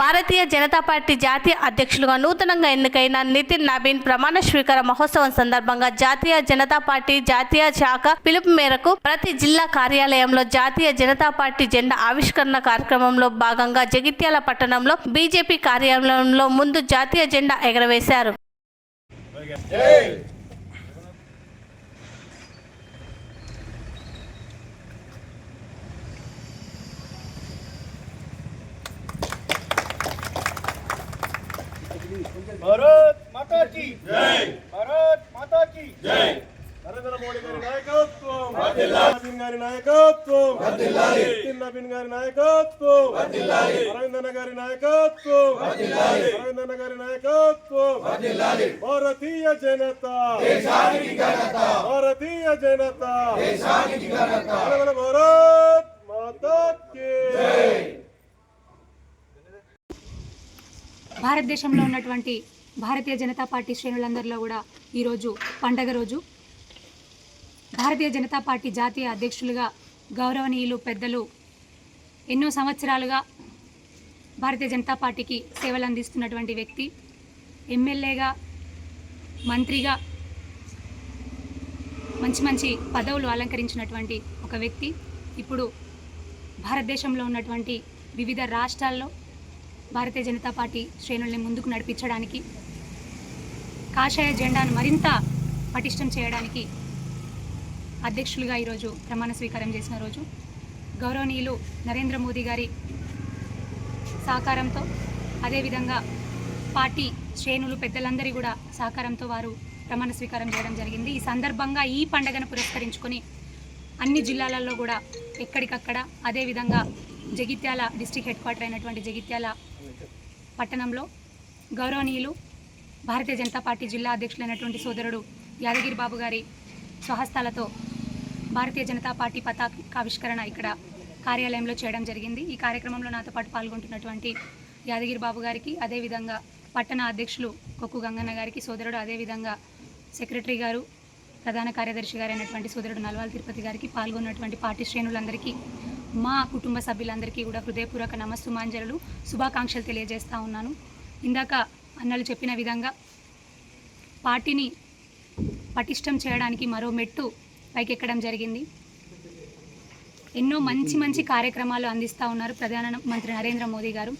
Bharatiya Janata party జాతీయ అధ్యక్షులుగా నూతనంగా ఎన్నికైన నితిన్ నబీన్ ప్రమాణ స్వీకార మహోత్సవం సందర్భంగా జాతీయ జనతా పార్టీ జాతీయ శాఖ పిలుపు మేరకు ప్రతి జిల్లా కార్యాలయంలో జాతీయ జనతా పార్టీ జెండా ఆవిష్కరణ కార్యక్రమంలో భాగంగా జగిత్యాల పట్టణంలో బీజేపీ కార్యాలయంలో ముందు జాతీయ జెండా ఎగరవేశారు. భారత్ మాతా की జై భారత్ మాతా की జై నరేంద్ర మోడీ గారి నాయకత్వం నవీన్ గారి నాయకత్వం నితిన్ నవీన్ గారి నాయకత్వం అరవిందన్న గారి నాయకత్వం అరవిందన్న గారి నాయకత్వం భారతీయ జనతా భారతీయ జనతా నరేంద్ర భారత్ భారతదేశంలో ఉన్నటువంటి భారతీయ జనతా పార్టీ శ్రేణులందరిలో కూడా ఈరోజు పండగ రోజు. భారతీయ జనతా పార్టీ జాతీయ అధ్యక్షులుగా గౌరవనీయులు పెద్దలు ఎన్నో సంవత్సరాలుగా భారతీయ జనతా పార్టీకి సేవలు అందిస్తున్నటువంటి వ్యక్తి ఎమ్మెల్యేగా మంత్రిగా మంచి మంచి పదవులు అలంకరించినటువంటి ఒక వ్యక్తి. ఇప్పుడు భారతదేశంలో ఉన్నటువంటి వివిధ రాష్ట్రాల్లో భారతీయ జనతా పార్టీ శ్రేణుల్ని ముందుకు నడిపించడానికి కాషాయ జెండాను మరింత పటిష్టం చేయడానికి అధ్యక్షులుగా ఈరోజు ప్రమాణ స్వీకారం చేసిన రోజు గౌరవనీయులు నరేంద్ర మోదీ గారి సహకారంతో అదేవిధంగా పార్టీ శ్రేణులు పెద్దలందరి కూడా సహకారంతో వారు ప్రమాణ స్వీకారం చేయడం జరిగింది. ఈ సందర్భంగా ఈ పండుగను పురస్కరించుకొని అన్ని జిల్లాలలో కూడా ఎక్కడికక్కడ అదేవిధంగా జగిత్యాల డిస్టిక్ హెడ్ క్వార్టర్ అయినటువంటి జగిత్యాల పట్టణంలో గౌరవనీయులు భారతీయ జనతా పార్టీ జిల్లా అధ్యక్షులైనటువంటి సోదరుడు యాదగిరి బాబు గారి స్వహస్తాలతో భారతీయ జనతా పార్టీ పతాకావిష్కరణ ఇక్కడ కార్యాలయంలో చేయడం జరిగింది. ఈ కార్యక్రమంలో నాతో పాటు పాల్గొంటున్నటువంటి యాదగిరి బాబు గారికి అదేవిధంగా పట్టణ అధ్యక్షులు కొక్కు గంగన్న గారికి సోదరుడు అదేవిధంగా సెక్రటరీ గారు ప్రధాన కార్యదర్శి గారైనటువంటి అయినటువంటి సోదరుడు నల్వాల్ తిరుపతి గారికి పాల్గొన్నటువంటి పార్టీ శ్రేణులందరికీ మా కుటుంబ సభ్యులందరికీ కూడా హృదయపూర్వక నమస్సుమాంజలు శుభాకాంక్షలు తెలియజేస్తూ ఉన్నాను. ఇందాక అన్నలు చెప్పిన విధంగా పార్టీని పటిష్టం చేయడానికి మరో మెట్టు పైకెక్కడం జరిగింది. ఎన్నో మంచి మంచి కార్యక్రమాలు అందిస్తూ ఉన్నారు ప్రధాన మంత్రి నరేంద్ర మోదీ గారు.